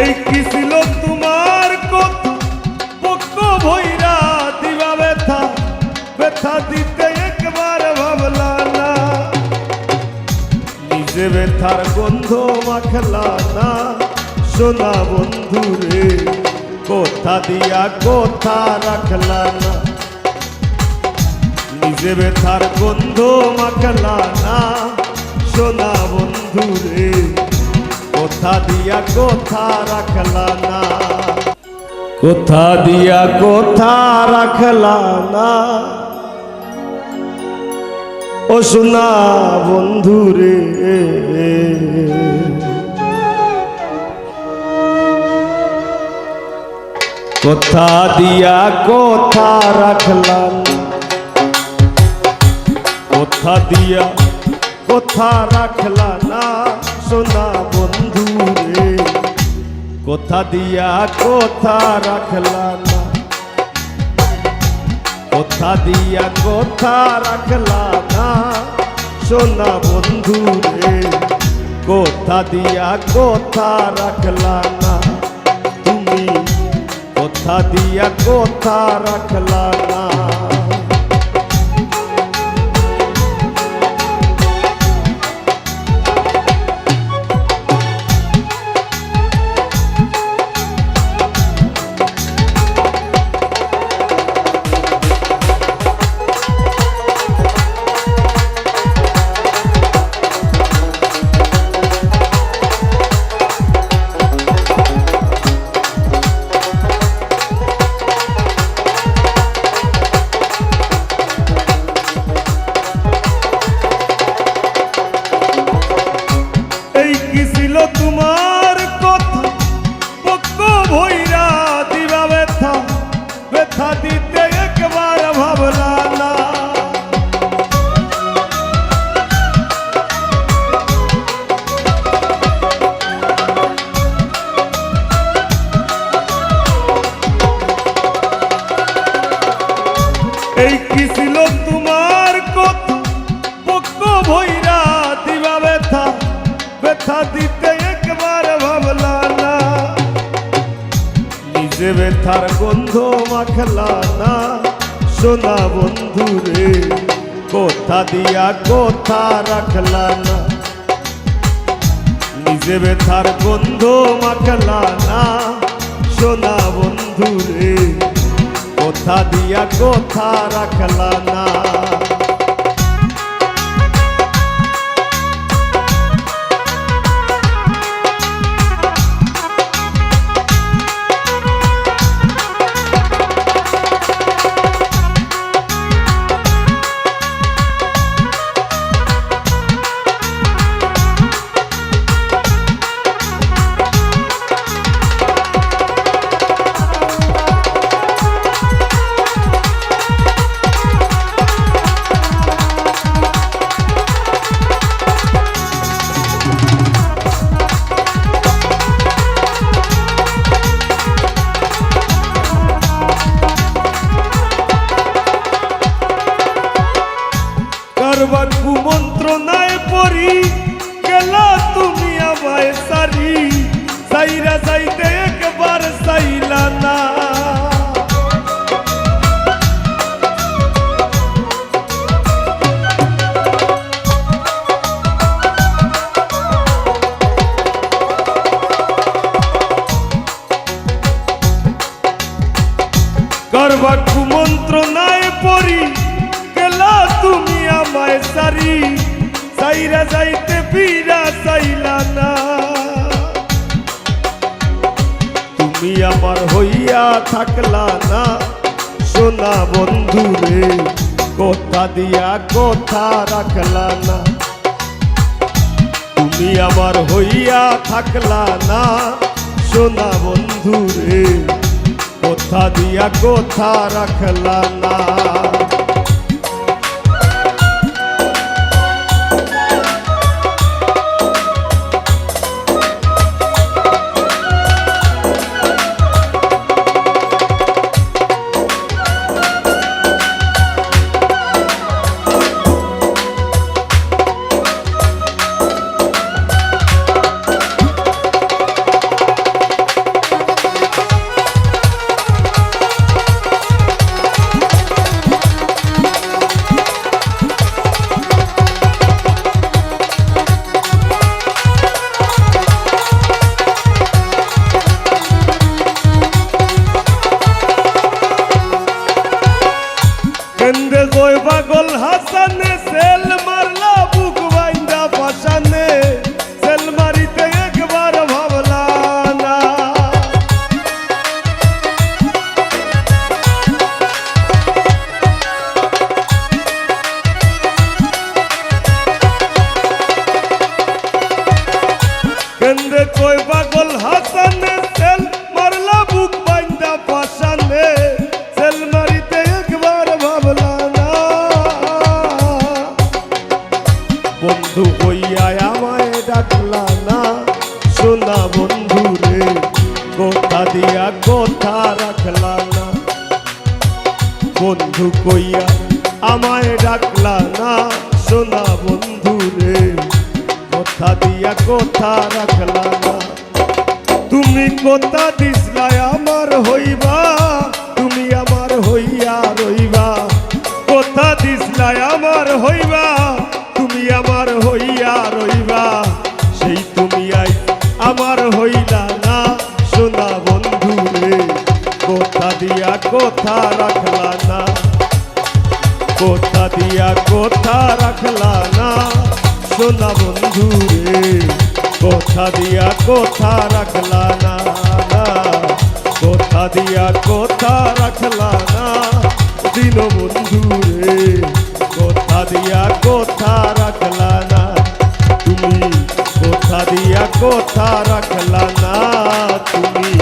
এই কি ভৈরা ব্যথা। ব্যথা দিতে ভাবলা নিজে গন্ধ সোনা বন্ধু রে কোথা দিয়া কোথা রাখলা না। নিজে ব্যথার গন্ধ মাখলা না। সোনা বন্ধু রে কোথা দিয়া কোথা রাখলা না কোথা দিয়া কোথা রাখলা না ও সোনা বন্ধু রে কোথা দিয়া কোথা রাখলাম কোথা দিয়া কোথা রাখলা না সোনা বন্ধু রে কোথা দিয়া কোথা রাখলা না? কোথা দিয়া কোথা রাখলা না? সোনা বন্ধু রে, কোথা দিয়া কোথা রাখলা না? তুমি কোথা দিয়া কোথা রাখলা না? ভৈরা দিবা ব্যথা ব্যথা দিতে একবার ভাবলা না। এই কি ছিল তোমার কথা? পক্ষ ভৈরা দিবা ব্যথা ব্যথা দিতে একবার নিজে ব্যথার গন্ধ মাখলা না। সোনা বন্ধু রে, কোথা দিয়া কোথা রাখলা না। নিজে ব্যথার গন্ধ মাখলা না। সোনা বন্ধু রে, কোথা দিয়া কোথা রাখলা না। কারবার কুমন্ত্রণায় পড়ি গেলা তুমি আমায় সারি সাইরা যাইতে একবার সাইলা না। কারবার কুমন্ত্রণায় পড়ি গেলা তুমি আমায় সারি, সাইরা যাইতে ফিরা সাইলা না। তুমি আমার হইয়া থাকলা না। সোনা বন্ধু রে, কোথা দিয়া কথা রাখলা না। তুমি আমার হইয়া থাকলা না। সোনা বন্ধু রে, কোথা দিয়া কথা রাখলা না। Selma. বন্ধু কইয়া আমায় ডাকলা না, সোনা বন্ধু রে। কথা দিয়া কথা রাখলা না। তুমি কথা দিসলাই আমার হইবা। দিয়া কথা রাখলা না কথা দিয়া কথা রাখলা না সোনা বন্ধু রে কথা দিয়া কথা রাখলা না না। কথা দিয়া কথা রাখলা না দিন বন্ধু রে কথা দিয়া কথা রাখলা না তুমি কথা দিয়া কথা রাখলা না তুমি